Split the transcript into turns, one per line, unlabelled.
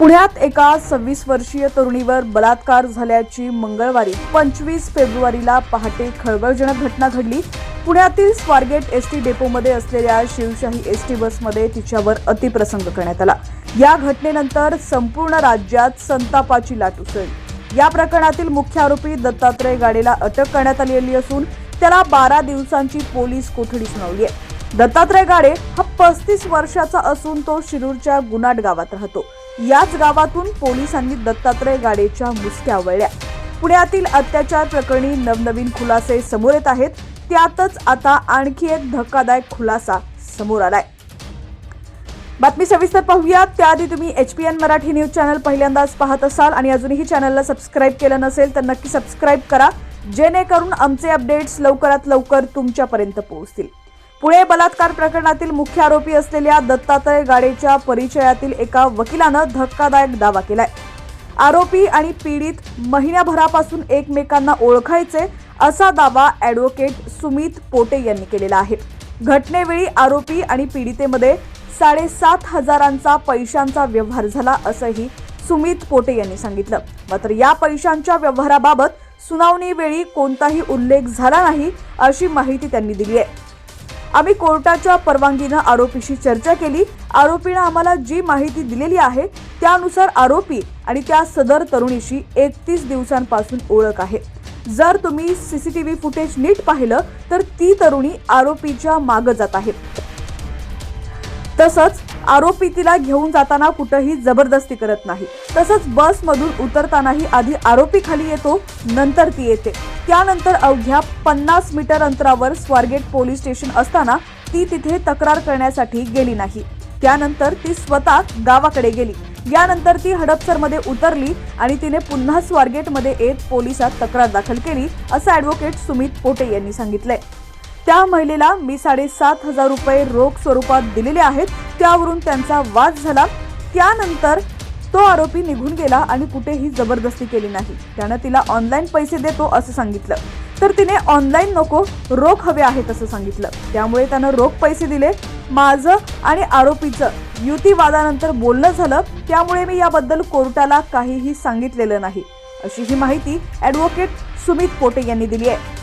पुण्यात एका सव्वीस वर्षीय तरुणीवर बलात्कार झाल्याची मंगळवारी पंचवीस फेब्रुवारीला पहाटे खळबळजनक घटना घडली. पुण्यातील स्वारगेट एस टी डेपोमध्ये असलेल्या शिवशाही एस टी बसमध्ये तिच्यावर अतिप्रसंग करण्यात आला. या घटनेनंतर संपूर्ण राज्यात संतापाची लाट उसळली. या प्रकरणातील मुख्य आरोपी दत्तात्रय गाडेला अटक करण्यात आलेली असून त्याला बारा दिवसांची पोलीस कोठडी सुनावली आहे. दत्तात्रय गाडे हा पस्तीस वर्षाचा असून तो शिरूरच्या गुनाट गावात राहतो. याच गावातून पोलिसांनी दत्तात्रय गाडेच्या मुसक्या वळल्या. पुण्यातील अत्याचार प्रकरणी नवनवीन खुलासे समोर येत आहेत. त्यातच आता आणखी एक धक्कादायक खुलासा समोर आलाय. बातमी सविस्तर पाहूया. त्याआधी तुम्ही H P N Marathi news channel पहिल्यांदाच पाहत असाल आणि अजूनही चॅनलला सबस्क्राईब केलं नसेल तर नक्की सबस्क्राईब करा. जेणेकरून आमचे अपडेट्स लवकरात लवकर तुमच्यापर्यंत पोहोचतील. पुणे बलात्कार प्रकरणातील मुख्य आरोपी असलेल्या दत्तात्रय गाडेच्या परिचयातील एका वकिलानं धक्कादायक दावा केलाय. आरोपी आणि पीडित महिन्याभरापासून एकमेकांना ओळखायचे असा दावा ॲडव्होकेट सुमित पोटे यांनी केलेला आहे. घटनेवेळी आरोपी आणि पीडितेमध्ये साडेसात हजारांचा पैशांचा व्यवहार झाला असंही सुमित पोटे यांनी सांगितलं. मात्र या पैशांच्या व्यवहाराबाबत सुनावणीवेळी कोणताही उल्लेख झाला नाही अशी माहिती त्यांनी दिली आहे. आम्ही कोर्टाच्या परवानगीनं आरोपीशी चर्चा केली. आरोपीनं आम्हाला जी माहिती दिलेली आहे त्यानुसार आरोपी आणि त्या सदर तरुणीशी एकतीस दिवसांपासून ओळख आहे. जर तुम्ही सीसीटीव्ही फुटेज नीट पाहिलं तर ती तरुणी आरोपीच्या मागं जात आहे. तसंच आरोपी तिला घेऊन जाताना कुठंही जबरदस्ती करत नाही. तसंच बसमधून उतरतानाही आधी आरोपी खाली येतो नंतर ती येते. त्यानंतर अवघ्या पन्नास मीटर अंतरावर स्वारगेट पोलीस स्टेशन असताना ती तिथे तक्रार करण्यासाठी गेली नाही. त्यानंतर ती स्वतः गावाकडे गेली. यानंतर ती हडपसरमध्ये उतरली आणि तिने पुन्हा स्वारगेटमध्ये येत पोलिसात तक्रार दाखल केली असं ॲडव्होकेट सुमित पोटे यांनी सांगितलंय. त्या महिलेला मी साडेसात हजार रुपये रोख स्वरूपात दिलेले आहेत त्यावरून त्यांचा वाद झाला. त्यानंतर तो आरोपी निघून गेला आणि कुठेही जबरदस्ती केली नाही. त्यानं तिला ऑनलाईन पैसे देतो असं सांगितलं. तर तिने ऑनलाईन नको रोख हवे आहेत असं सांगितलं. त्यामुळे त्यानं रोख पैसे दिले. माझं आणि आरोपीचं युतीवादानंतर बोलणं झालं. त्यामुळे मी याबद्दल कोर्टाला काहीही सांगितलेलं नाही. अशी ही माहिती ॲडव्होकेट सुमित पोटे यांनी दिली आहे.